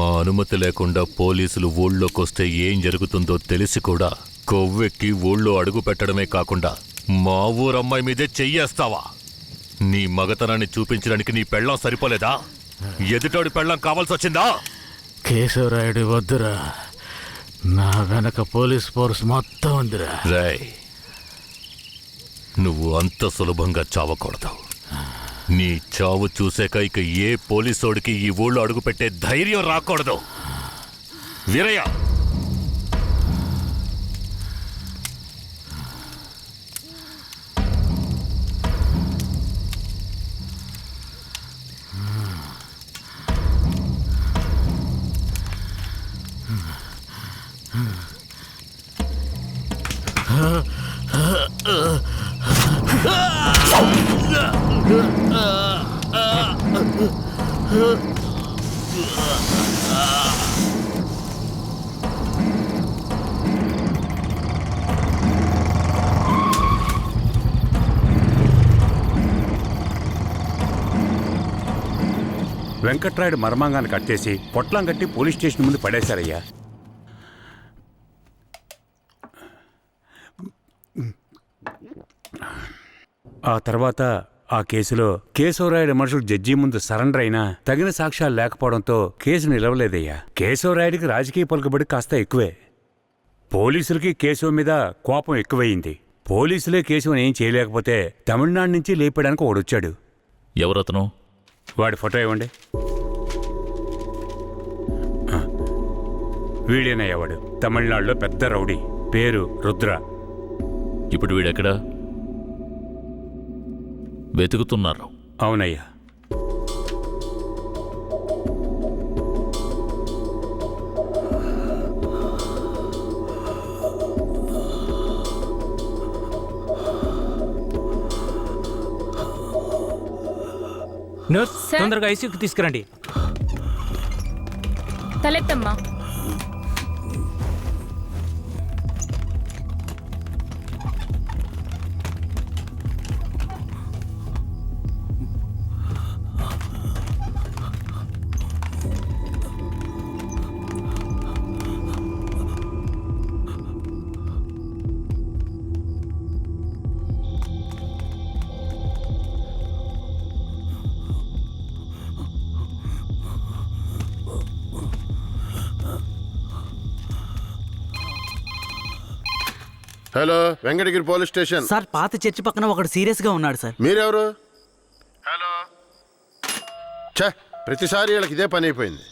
మా అనుమతి లేకుండా పోలీసులు ఊళ్ళోకొస్తే ఏం జరుగుతుందో తెలిసి కూడా కొవ్వెక్కి ఊళ్ళో అడుగు పెట్టడమే కాకుండా మా ఊరమ్మాయి మీదే చెయ్యేస్తావా? నీ మగతనాన్ని చూపించడానికి నీ పెళ్ళం సరిపోలేదా? ఎదుటోడి పెళ్ళం కావాల్సి వచ్చిందా కేశవరాయుడు వద్దురా. నా వెనక పోలీస్ ఫోర్స్ మొత్తం ఉందిరా. రేయ్ నువ్వు అంత సులభంగా చావకూడదు. నీ చావు చూసాక ఇక ఏ పోలీసోడికి ఈ ఊళ్ళో అడుగుపెట్టే ధైర్యం రాకూడదు. వీరయ్య! వెంకట్రాయుడు మర్మాంగాన్ని కట్టేసి పొట్లం కట్టి పోలీస్ స్టేషన్ ముందు పడేశారయ్యా. ఆ తర్వాత ఆ కేసులో కేశవరాయుడు మనుషులు జడ్జి ముందు సరెండర్ అయినా తగిన సాక్ష్యాలు లేకపోవడంతో కేసు నిలవలేదయ్యా. కేశవరాయుడికి రాజకీయ పలుకుబడి కాస్త ఎక్కువే. పోలీసులకి కేశవ మీద కోపం ఎక్కువయింది పోలీసులే కేశవని ఏం చేయలేకపోతే తమిళనాడు నుంచి లేపడానికి ఒకడొచ్చాడు ఎవరతను? వాడి ఫోటో ఇవ్వండి. వీడేనయ్య వాడు తమిళనాడులో పెద్ద రౌడీ. పేరు రుద్ర. ఇప్పుడు వీడెక్కడా? వెతుకుతున్నారు అవునయ్యా. నర్స్? తొందరగా ఐసీయూకి తీసుకురండి. తలెత్తమ్మా. Hello Venkatagiri police station. Sir పాత చర్చి పక్కన ఒకడు సీరియస్గా ఉన్నాడు సార్. మీరెవరు? హలో. ఛే ప్రతిసారి వీళ్ళకి ఇదే పని అయిపోయింది.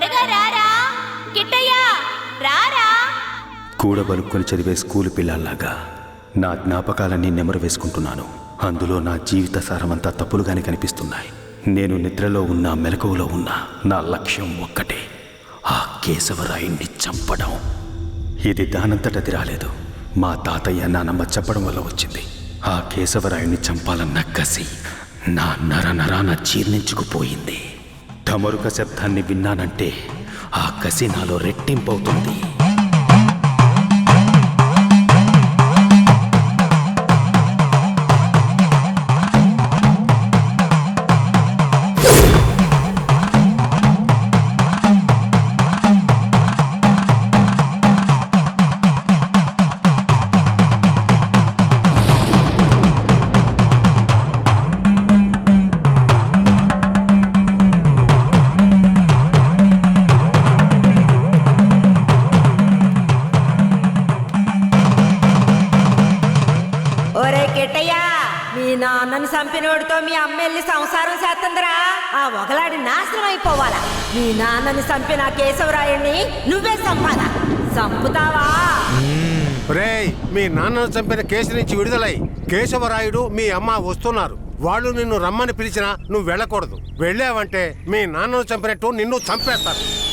త్వరగా రారా. కిట్టయ్య రారా. కూడబలుక్కొని చదివే స్కూలు పిల్లల్లాగా నా జ్ఞాపకాలన్నీ నెమరు వేసుకుంటున్నాను అందులో నా జీవిత సారమంతా తప్పులుగానే కనిపిస్తున్నాయి. నేను నిద్రలో ఉన్నా మెలకువలో ఉన్నా నా లక్ష్యం ఒక్కటే. ఆ కేశవరాయుణ్ణి చంపడం. ఇది దానంతటది రాలేదు. మా తాతయ్య నానమ్మ చెప్పడం వల్ల వచ్చింది. ఆ కేశవరాయుణ్ణి చంపాలన్న కసి నా నర నరాన జీర్ణించుకుపోయింది. ఢమరుక శబ్దాన్ని విన్నానంటే ఆ కసి నాలో రెట్టింపవుతుంది. నాన్నని చంపినోడితో మీ అమ్మ వెళ్ళి సంసారం చేస్తుందిరా. ఆ ఒకలాడి నాశనం అయిపోవాలా. మీ నాన్నని చంపిన కేశవరాయుణ్ణి నువ్వే చంపాలా. చంపుతావా? రేయ్ మీ నాన్నను చంపిన కేసు నుంచి విడుదలై కేశవరాయుడు మీ అమ్మ వస్తున్నారు. వాళ్ళు నిన్ను రమ్మని పిలిచినా నువ్వు వెళ్ళకూడదు. వెళ్ళావంటే మీ నాన్నను చంపినట్టు నిన్ను చంపేస్తారు.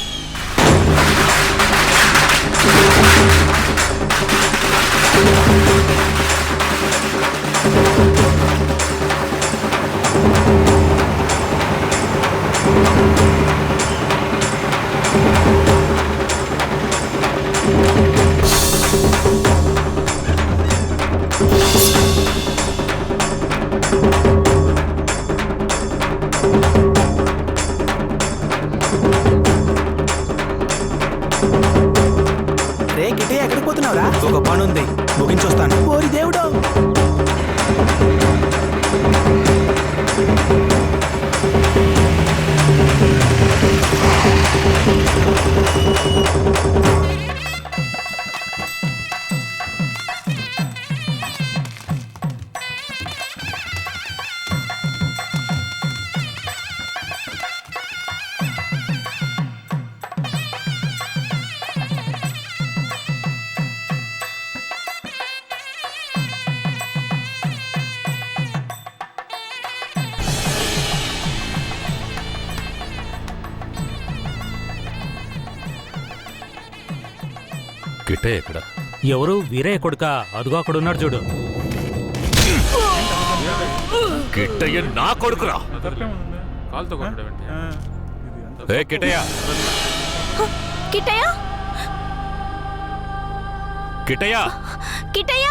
కిట్టయ్య ఎక్కడ ఎవరు? వీరయ్య కొడుక. అదుగో అక్కడ ఉన్నాడు చూడు. కిట్టయ్య నా కొడుకురా. ఏ కిట్టయ్య? కిట్టయ్య? కిట్టయ్య? కిట్టయ్య?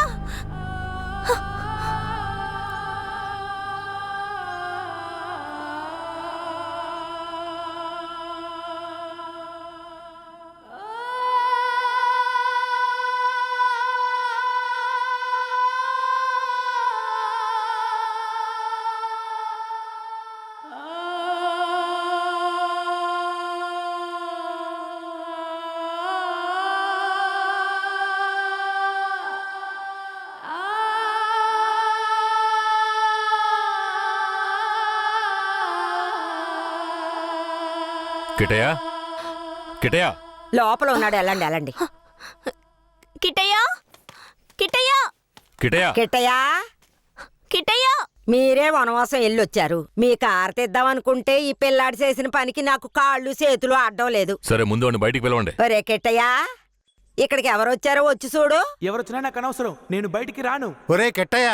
కిట్టయ్య కిట్టయ్య లోపల ఉన్నాడు వెళ్ళండి వెళ్ళండి. కిట్టయ్య కిట్టయ్య కిట్టయ్య కిట్టయ్యా కిట్టయ్య మీరే వనవాసం వెళ్ళొచ్చారు. మీ కారు తెద్దామనుకుంటే ఈ పిల్లాడి చేసిన పనికి నాకు కాళ్ళు చేతులు అడ్డం లేదు. సరే ముందు బయటికి పిలవండి. ఒరే కిట్టయ్యా ఇక్కడికి ఎవరు వచ్చారో వచ్చి చూడు. ఎవరొచ్చినా నాకు అనవసరం. నేను బయటికి రాను. ఒరే కెట్టయ్య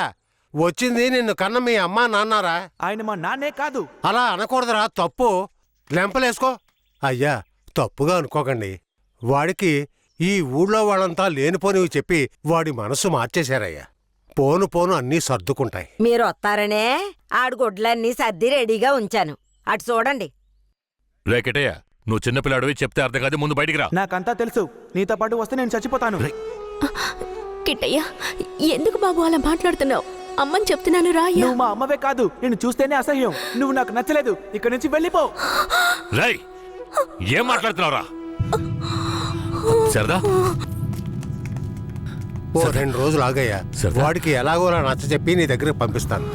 వచ్చింది నిన్ను కన్న మీ అమ్మ నాన్నారా? ఆయన మా నాన్నే కాదు. అలా అనకూడదురా తప్పు. లెంపలేసుకో. అయ్యా తప్పుగా అనుకోకండి. వాడికి ఈ ఊళ్ళో వాళ్ళంతా లేనిపోనివి చెప్పి వాడి మనసు మార్చేశారయ్యా. పోను పోను అన్నీ సర్దుకుంటాయి. మీరు వస్తారనే? ఆడు గుడ్లన్నీ సర్ది రెడీగా ఉంచాను. అటు చూడండి. రే కిట్టయ్య నువ్వు చిన్నపిల్లాడివి చెప్తే అర్థం కాదు ముందు బయటికి రా. నాకంతా తెలుసు. నీతో పాటు వస్తే నేను చచ్చిపోతాను. కిట్టయ్య ఎందుకు బాబు అలా మాట్లాడుతున్నావు? అమ్మని చెప్తున్నాను రాయ్యా నువ్వు మా అమ్మవే కాదు నేను చూస్తేనే అసహ్యం. నువ్వు నాకు నచ్చలేదు ఇక్కడి నుంచి వెళ్ళిపో. రేయ్ ఏం మాట్లాడుతున్నావురా? సరదా? ఓ రెండు రోజులు ఆగయ్యా. సరదా. వాడికి ఎలాగోలా నచ్చ చెప్పి నీ దగ్గరికి పంపిస్తాను.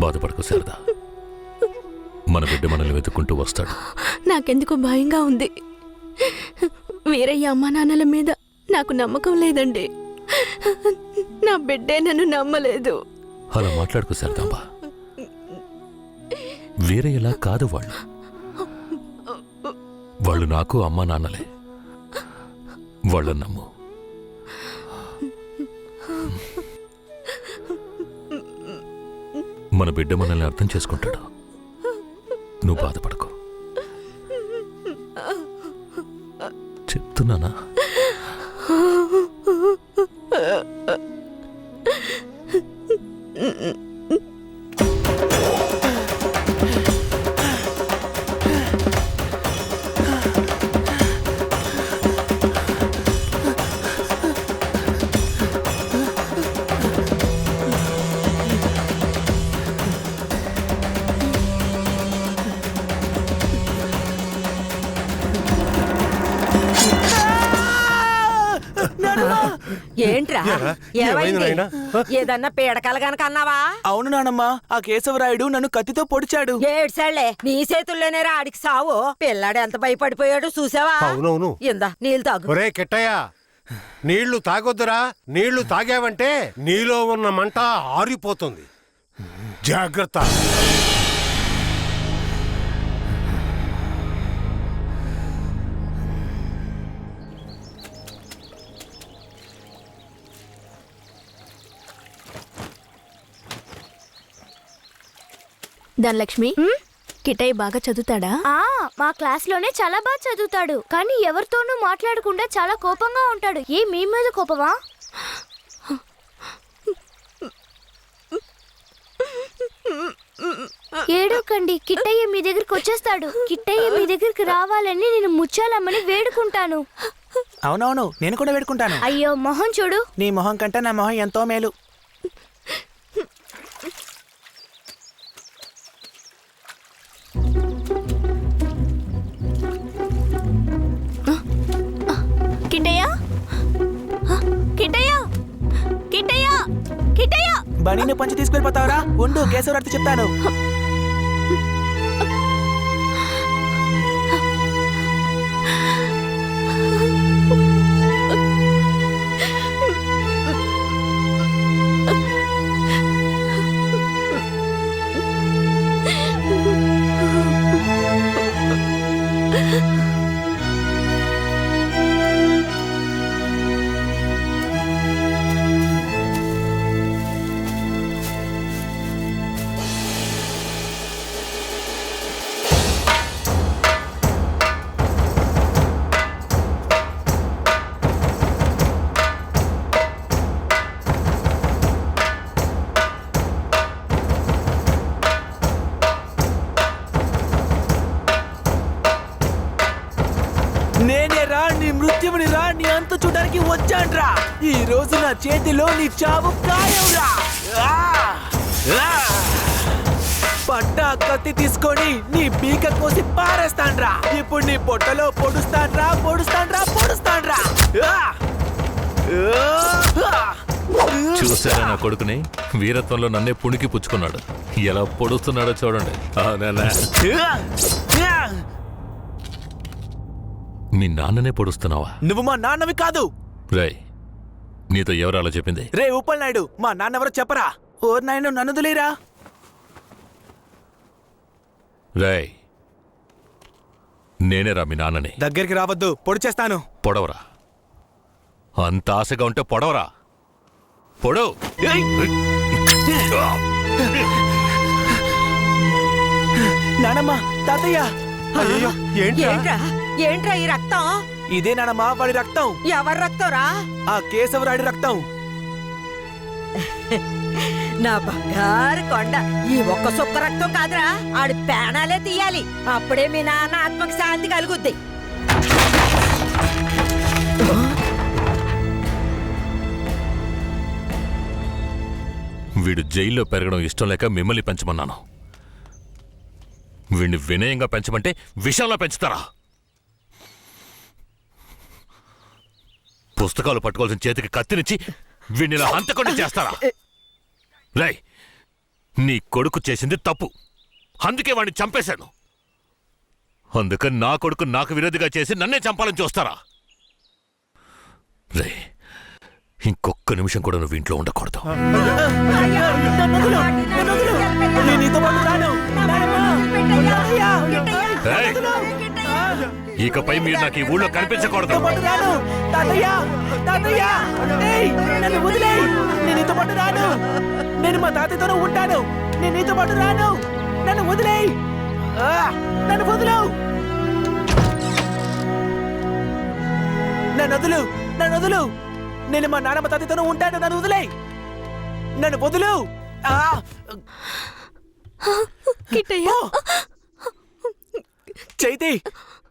బాధపడకు శారదా మన బిడ్డ మనల్ని వెతుక్కుంటూ వస్తాడు. నాకెందుకో భయంగా ఉంది. వీరయ్య అమ్మా నాన్నల మీద నాకు నమ్మకం లేదండి. నా బిడ్డే నన్ను నమ్మలేదు. అలా మాట్లాడుకు శారదాంబా. వేరే ఎలా కాదు వాళ్ళు. వాళ్ళు నాకు అమ్మా నాన్నలే. వాళ్ళని నమ్ము. మన బిడ్డ మనల్ని అర్థం చేసుకుంటాడు. నువ్వు బాధపడకు. చెప్తున్నానా? ఏంట్రా ఏరా, ఏమైంది? ఏమైంది నాయనా? ఏదన్నా పీడకలు గనక అన్నావా? అవును నానమ్మ ఆ కేశవరాయుడు నన్ను కత్తితో పొడిచాడు. ఏడ్సాళ్ళే నీ చేతుల్లోనే ఆడికి సావు. పిల్లాడు ఎంత భయపడిపోయాడు చూసావా? అవునవును. ఇందా నీళ్ళు తాగు. ఒరే కిట్టయ్య నీళ్ళు తాగొద్దురా. నీళ్ళు తాగావంటే నీలో ఉన్న మంట ఆరిపోతుంది. జాగ్రత్త. ధనలక్ష్మి కిటయ్య బాగా చదువుతాడా? ఆ మా క్లాస్లోనే చాలా బాగా చదువుతాడు. కానీ ఎవరితోనూ మాట్లాడకుండా చాలా కోపంగా ఉంటాడు. ఏ మీ మీద కోపమా? ఏడోకండి కిట్టయ్య మీ దగ్గరికి వచ్చేస్తాడు. కిట్టయ్య మీ దగ్గరికి రావాలని నేను ముచ్చాలమ్మని వేడుకుంటాను. అవునవును నేను కూడా వేడుకుంటాను. అయ్యో మొహం చూడు. నీ మొహం కంటే నా మొహం ఎంతో మేలు. కిటయ్య కిటయ్య బనీని పంచి తీసుకెళ్ళిపోతావరా ఉండు కేశవరాడితో చెప్తాను చూడడానికి వచ్చాన్రా. ఈ రోజు నా చేతిలో నీ చావు ఖాయంరా! ఆ! పట్టా కత్తి తీసుకొని నీ పీక కోసి పారేస్తాన్రా. ఇప్పుడు నీ పొట్టలో పొడుస్తాన్రా పొడుస్తాన్రా పొడుస్తాన్రా! చూసారా నా కొడుకుని? వీరత్వంలో నన్నే పుణికి పుచ్చుకున్నాడు. ఎలా పొడుస్తున్నాడో చూడండి. అవునా మీ నాన్ననే పొడుస్తున్నావా? నువ్వు మా నాన్నవి కాదు. రై నీతో ఎవరు అలా చెప్పింది? రే ఉప్పల్ నాయుడు మా నాన్న ఎవరో చెప్పరా? ఓ నాయన నన్ను వదిలేరా? రై నేనేరా మీ నాన్నని. దగ్గరికి రావద్దు పొడి చేస్తాను. పొడవరా. అంత ఆశగా ఉంటే పొడవరా. పొడవు నానమ్మ తాతయ్య. అయ్యో ఏంట్రా? ఏంట్రా? ఏంట్రా ఈ రక్తం? ఇదే నానమ్మ వాడి రక్తం. ఎవరి రక్తంరా? ఆ కేశవరాడి రక్తం. నా బంగారు కొండ. ఈ ఒక్క సుక్క రక్తం కాదురా ఆడి పేణాలే తీయాలి. అప్పుడే మీ నాన్న ఆత్మకి శాంతి కలుగుద్ది. వీడు జైల్లో పెరగడం ఇష్టం లేక మిమ్మల్ని పెంచమన్నాను. వీడిని వినయంగా పెంచమంటే విషంలో పెంచుతారా? పుస్తకాలు పట్టుకోవాల్సిన చేతికి కత్తినిచ్చి వీడిని ఇలా హంతకుండా చేస్తారా? రై నీ కొడుకు చేసింది తప్పు. అందుకే వాడిని చంపేశాను. అందుకని నా కొడుకు నాకు విరోధిగా చేసి నన్నే చంపాలని చూస్తారా? రే ఇంకొక్క నిమిషం కూడా నువ్వు ఇంట్లో ఉండకూడదు. నేను నీతో పాటు రాను! ఇకపై మీరు నాకు ఈ ఊళ్ళో కనిపించకూడదు. నన్ను వదిలేయ్. నేను నీతో పాటు రాను. నేను మా తాతయ్యతోనే ఉంటాను. నేను నీతో పాటు రాను. నన్ను వదిలేయ్. ఆ, నన్ను వదులు. నన్ను వదులు. నన్ను వదులు. నేను మా నాన్నమ్మ తాతయ్యతోనే ఉంటాను. నన్ను వదిలేయ్. నన్ను వదులు. చైతి.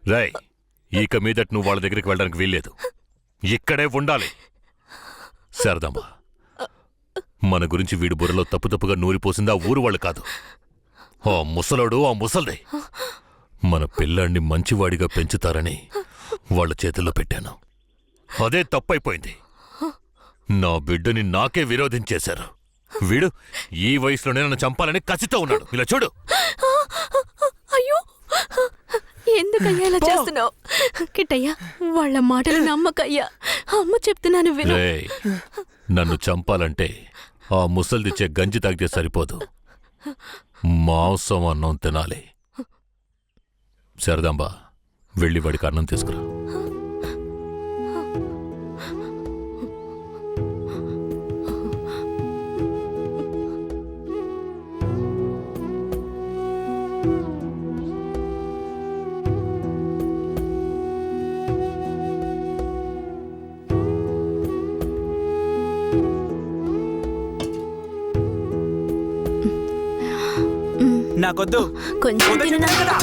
రై ఇక మీదట నువ్వు వాళ్ళ దగ్గరికి వెళ్ళడానికి వీల్లేదు. ఇక్కడే ఉండాలి. శారదమ్మ మన గురించి వీడి బుర్రలో తప్పు తప్పుగా నూరిపోసింది ఆ ఊరు వాళ్ళు కాదు. ఆ ముసలోడు ఆ ముసల్దే. మన పిల్లాన్ని మంచివాడిగా పెంచుతారని వాళ్ళ చేతుల్లో పెట్టాను. అదే తప్పైపోయింది. నా బిడ్డని నాకే విరోధించేశారు. వీడు ఈ వయసులోనే నన్ను చంపాలని కసితో ఉన్నాడు. ఇలా చూడు. అయ్యో! ఎందుకయ్యా ఇలా చేస్తున్నావు? కిట్టయ్యా వాళ్ళ మాటలు నమ్మకయ్యా. అమ్మ చెప్తున్నాను విను. రేయ్ నన్ను చంపాలంటే ఆ ముసల్దిచ్చే గంజి తాగితే సరిపోదు. మాంసం అన్నం తినాలి. శారదాంబా వెళ్ళి వాడికి అన్నం తీసుకురా. నాకొద్దు. కొంచెం కదా.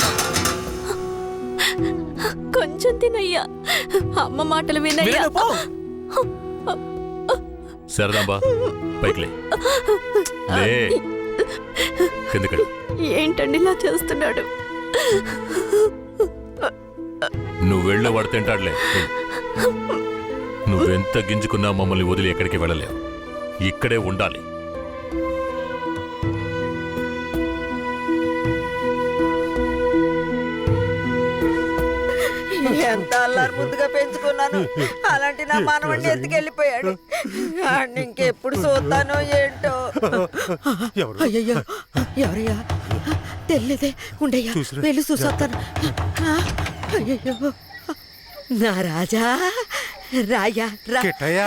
కొంచెం తినయ్యా. అమ్మ మాటలు వినయ్యా. వినను, పో. శారదాంబా పైకి లే. లే. కిందకి ఏంటండి ఇలా చేస్తున్నాడు? నువ్వు వెళ్ళే వాడు తింటాడులే. నువ్వెంత గింజుకున్నా మమ్మల్ని వదిలి ఎక్కడికి వెళ్ళలేవు. ఇక్కడే ఉండాలి. ఎంత అల్లారు ముద్దుగా పెంచుకున్నాను. అలాంటి నా మనవడిని ఎత్తుకెళ్ళిపోయాడు. ఆడిని ఇంకెప్పుడు చూస్తానో ఏంటో. ఎవరు? అయ్యయ్యో ఎవరయ్యా? తెలియదే ఉండయ్యా. వెళ్ళి చూసొస్తాను. అయ్యయ్యో. నా రాజా రాయా రా. కిట్టయ్యా.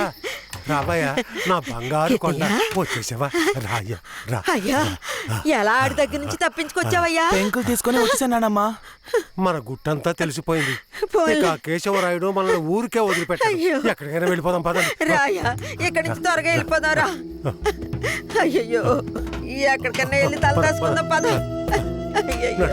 రాబయ్యా నా బంగారు కొండ? వచ్చేసావా? రాయ్యా రా. అయ్యా ఎలా ఆడి దగ్గర నుంచి తప్పించుకొచ్చావయ్యా? పెంకులు తీసుకొని వచ్చేసానమ్మా మన గుట్టంతా తెలిసిపోయింది. ఇక కేశవరాయుడు మనల్ని ఊరికే వదిలిపెట్టాడు. అయ్యో. ఎక్కడికైనా వెళ్ళిపోదాం పదండి రాయా ఇక్కడి నుంచి త్వరగా వెళ్ళిపోదారా అయ్యయ్యో ఎక్కడికన్నా వెళ్ళి తల దాచుకుందాం పద. అయ్యయ్యో.